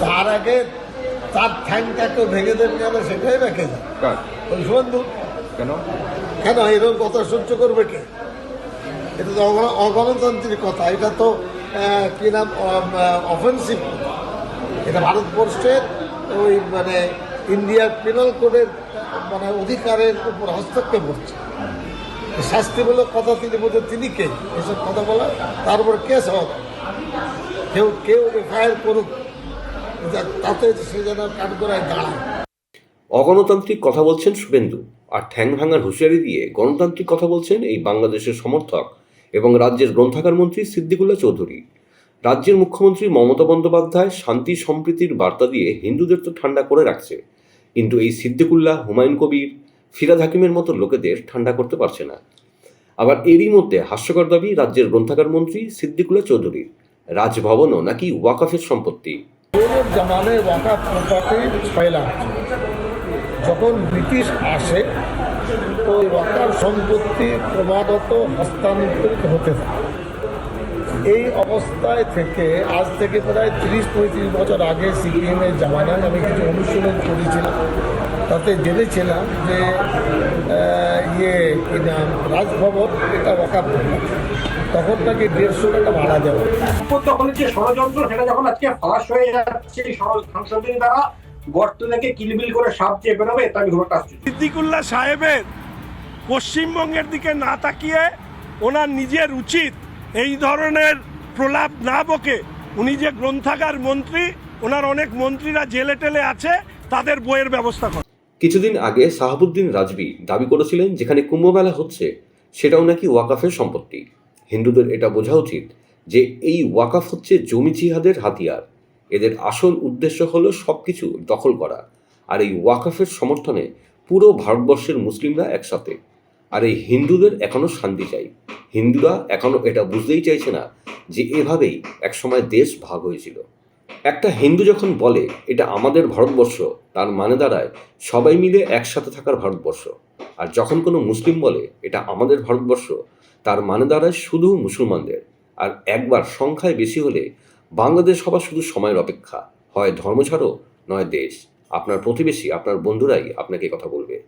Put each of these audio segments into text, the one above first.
তার আগে তার ঠ্যাংটা ঠ্যাংটাকে ভেঙে দেন কেন সেটাই রেখে যায় বন্ধু। কেন? কেন? এরকম কথা সহ্য করবে কে? এটা তো অগ- অগণতান্ত্রিক কথা। এটা তো কি নাম? অফেন্সিভ এটা ভারতবর্ষের ওই মানে ইন্ডিয়ার পেনাল কোডের মানে অধিকারের উপর হস্তক্ষেপ করছে। শাস্তিমূলক কথা তিনি বলতে তিনি কে? এসব কথা বলা তার উপর কেস হবে কেউ কেউ এফআইআর করুক। তাতে সে যেন দাঁড়ায়। অগণতান্ত্রিক কথা বলছেন শুভেন্দু, আর ঠ্যাং ভাঙার হুঁশিয়ারি দিয়ে গণতান্ত্রিক কথা বলছেন এই বাংলাদেশের সমর্থক এবং রাজ্যের গ্রন্থাগার মন্ত্রী সিদ্দিকুল্লাহ চৌধুরী। রাজ্যের মুখ্যমন্ত্রী মমতা বন্দ্যোপাধ্যায় শান্তি সম্প্রীতির বার্তা দিয়ে হিন্দুদের তো ঠান্ডা করে রাখছে। কিন্তু এই সিদ্দিকুল্লাহ, হুমায়ুন কবির, ফিরাদ হাকিমের মতো লোকেদের ঠান্ডা করতে পারছে না। আবার এরই মধ্যে হাস্যকর দাবি রাজ্যের গ্রন্থাগার মন্ত্রী সিদ্দিকুল্লাহ চৌধুরীর। রাজভবনও নাকি ওয়াকাফের সম্পত্তি। জামানে ওয়াকা প্রপার্টি ছয় লাখ। যখন ব্রিটিশ আসে, ওই ওয়াকার সম্পত্তি ক্রমাগত হস্তান্তরিত হতে থাকে। এই অবস্থায় থেকে আজ থেকে প্রায় তিরিশ পঁয়ত্রিশ বছর আগে সিপিএমের জামানায় আমি কিছু অনুশীলন করেছিলাম। তাতে জেনেছিলাম যে ইয়ে কি নাম রাজভবন এটা ওয়াকা তখন নাকি দেড়শো টাকা ভাড়া যাবে তখনের যে ষড়যন্ত্র সেটা যখন আজকে ফাঁস হয়ে যাচ্ছে সংসদের দ্বারা গর্ত থেকে কিলবিল করে সাপ চেয়ে বেরোবে এটা আমি খুব একটা সিদ্দিকুল্লাহ সাহেবের পশ্চিমবঙ্গের দিকে না তাকিয়ে ওনার নিজের উচিত এই ধরনের প্রলাপ না বকে উনি যে গ্রন্থাগার মন্ত্রী, ওনার অনেক মন্ত্রীরা জেলে টেলে আছে, তাদের বইয়ের ব্যবস্থা করে। কিছুদিন আগে সাহাবুদ্দিন রাজবি দাবি করেছিলেন যেখানে কুম্ভমেলা হচ্ছে, সেটাও নাকি ওয়াকাফের সম্পত্তি। হিন্দুদের এটা বোঝা উচিত যে এই ওয়াকাফ হচ্ছে জমি জিহাদের হাতিয়ার। এদের আসল উদ্দেশ্য হলো সব কিছু দখল করা। আর এই ওয়াকাফের সমর্থনে পুরো ভারতবর্ষের মুসলিমরা একসাথে। আর এই হিন্দুদের এখনও শান্তি চাই। হিন্দুরা এখনও এটা বুঝতেই চাইছে না যে এভাবেই একসময় দেশ ভাগ হয়েছিল। একটা হিন্দু যখন বলে, এটা আমাদের ভারতবর্ষ তার মানে দাঁড়ায় সবাই মিলে একসাথে থাকার ভারতবর্ষ। আর যখন কোনো মুসলিম বলে, এটা আমাদের ভারতবর্ষ তার মানে দাঁড়ায় শুধু মুসলমানদের। আর একবার সংখ্যায় বেশি হলে বাংলাদেশ হবার শুধু সময়ের অপেক্ষা। হয় ধর্ম ছাড়ো, নয় দেশ। আপনার প্রতিবেশী, আপনার বন্ধুরাই আপনাকে কথা বলবে।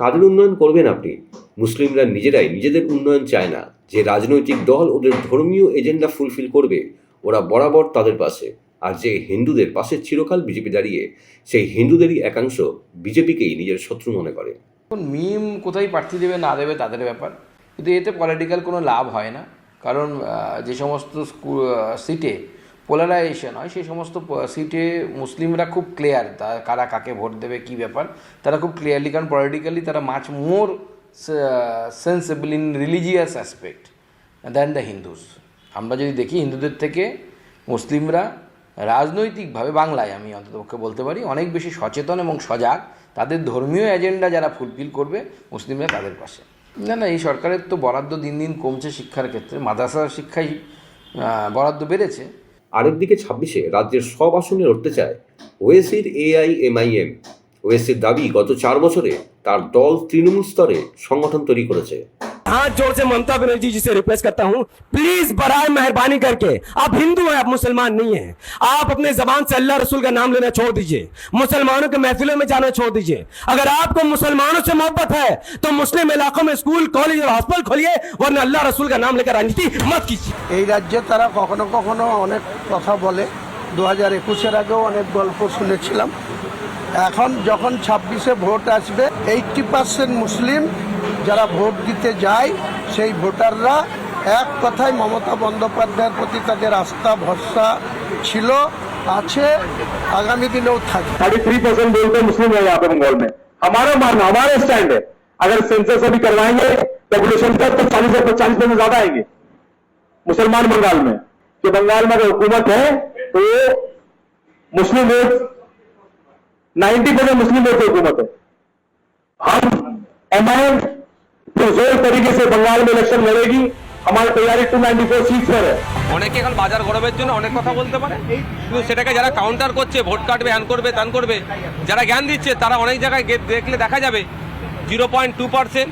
কাদের উন্নয়ন করবেন আপনি? মুসলিমরা নিজেরাই নিজেদের উন্নয়ন চায় না। যে রাজনৈতিক দল ওদের ধর্মীয় এজেন্ডা ফুলফিল করবে, ওরা বরাবর তাদের পাশে। আর যে হিন্দুদের পাশে চিরকাল বিজেপি দাঁড়িয়ে, সেই হিন্দুদেরই একাংশ বিজেপিকেই নিজের শত্রু মনে করে। মিম কোথায় প্রার্থী দেবে না দেবে তাদের ব্যাপার। কিন্তু এতে পলিটিক্যাল কোনো লাভ হয় না। কারণ যে সমস্ত সিটে পোলারাইজেশন হয়, সেই সমস্ত সিটে মুসলিমরা খুব ক্লিয়ার তা, কারা কাকে ভোট দেবে, কি ব্যাপার, তারা খুব ক্লিয়ারলি কারণ পলিটিক্যালি তারা much more sensible in religious aspect than the Hindus আমরা যদি দেখি হিন্দুদের থেকে মুসলিমরা রাজনৈতিকভাবে, বাংলায় আমি অন্ততপক্ষে বলতে পারি, অনেক বেশি সচেতন এবং সজাগ। তাদের ধর্মীয় এজেন্ডা যারা ফুলফিল করবে, মুসলিমরা তাদের পাশে। না না, এই সরকারের তো বরাদ্দ দিন দিন কমছে শিক্ষার ক্ষেত্রে মাদ্রাসা শিক্ষায় বরাদ্দ বেড়েছে। আরেকদিকে ছাব্বিশে রাজ্যের সব আসনে লড়তে চায় ওয়েসির এআইএমআইএম। ওয়েসির দাবি গত চার বছরে তার দল তৃণমূল স্তরে সংগঠন তৈরি করেছে। हाथ जोड़ से ममता बनर्जी जी से रिक्वेस्ट करता हूं प्लीज बराए मेहरबानी करके आप हिंदू हैं आप मुसलमान नहीं हैं आप अपने जबान से अल्लाह रसूल का नाम लेना छोड़ दीजिए मुसलमानों के महफिलों में जाना छोड़ दीजिए अगर आपको मुसलमानों से मोहब्बत है तो मुस्लिम इलाकों में स्कूल कॉलेज और हॉस्पिटल खोलिए वरना अल्लाह रसूल का नाम लेकर राजनीति मत कीजिए এই রাজ্যে তারা কখনো কখনো অনেক কথা বলে দু হাজার একুশের আগেও অনেক গল্প শুনেছিলাম এখন যখন ছাব্বিশে ভোট আসবে এইটটি পার্সেন্ট মুসলিম যারা ভোট দিতে যায় সেই ভোটাররা এক কথায় মমতা বন্দ্যোপাধ্যায়ের প্রতি তাদের আস্থা ভরসা ছিল আছে আগামী দিনেও থাকবে थर्टी थ्री परसेंट बोलते मुस्लिम है यहाँ पे बंगाल में हमारा मानना हमारा स्टैंड है अगर सेंसस अभी करवाएंगे पॉपुलेशन का तो चालीस से चालीस परसेंट ज्यादा आएंगे मुसलमान बंगाल में कि बंगाल में अगर हुकूमत है तो वो मुस्लिम वोट नाइन्टी परसेंट मुस्लिम वोट की हुकूमत है हम एम आई जो जोर तरीके से बंगाल में इलेक्शन लड़ेगी हमारी तैयारी टू नाइन्टी फोर सीट पर है অনেকে এখন বাজার গরমের জন্য অনেক কথা বলতে পারে কিন্তু সেটাকে যারা কাউন্টার করছে ভোট কাটবে হ্যান করবে ত্যান করবে যারা জ্ঞান দিচ্ছে তারা অনেক জায়গায় গে- দেখলে দেখা যাবে জিরো পয়েন্ট টু পার্সেন্ট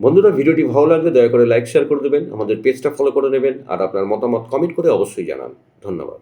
বন্ধুরা ভিডিওটি ভালো লাগলে দয়া করে লাইক শেয়ার করে দেবেন আমাদের পেজটা ফলো করে নেবেন আর আপনার মতামত কমেন্ট করে অবশ্যই জানান ধন্যবাদ